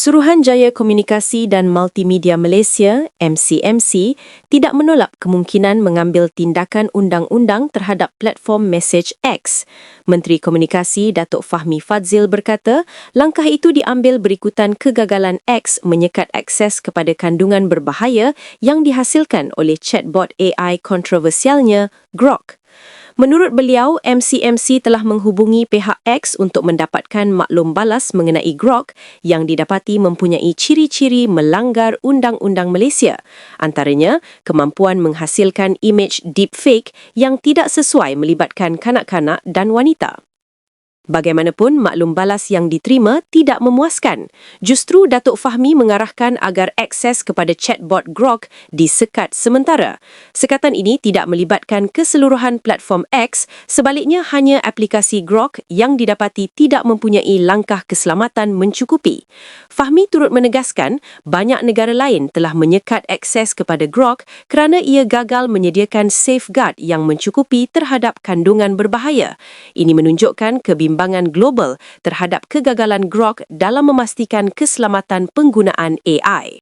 Suruhanjaya Komunikasi dan Multimedia Malaysia, MCMC, tidak menolak kemungkinan mengambil tindakan undang-undang terhadap platform Message X. Menteri Komunikasi Datuk Fahmi Fadzil berkata, langkah itu diambil berikutan kegagalan X menyekat akses kepada kandungan berbahaya yang dihasilkan oleh chatbot AI kontroversialnya, Grok. Menurut beliau, MCMC telah menghubungi pihak X untuk mendapatkan maklum balas mengenai Grok yang didapati mempunyai ciri-ciri melanggar Undang-Undang Malaysia. Antaranya, kemampuan menghasilkan imej deepfake yang tidak sesuai melibatkan kanak-kanak dan wanita. Bagaimanapun, maklum balas yang diterima tidak memuaskan. Justru Datuk Fahmi mengarahkan agar akses kepada chatbot Grok disekat sementara. Sekatan ini tidak melibatkan keseluruhan platform X, sebaliknya hanya aplikasi Grok yang didapati tidak mempunyai langkah keselamatan mencukupi. Fahmi turut menegaskan banyak negara lain telah menyekat akses kepada Grok kerana ia gagal menyediakan safeguard yang mencukupi terhadap kandungan berbahaya. Ini menunjukkan kebimbangan perkembangan global terhadap kegagalan Grok dalam memastikan keselamatan penggunaan AI.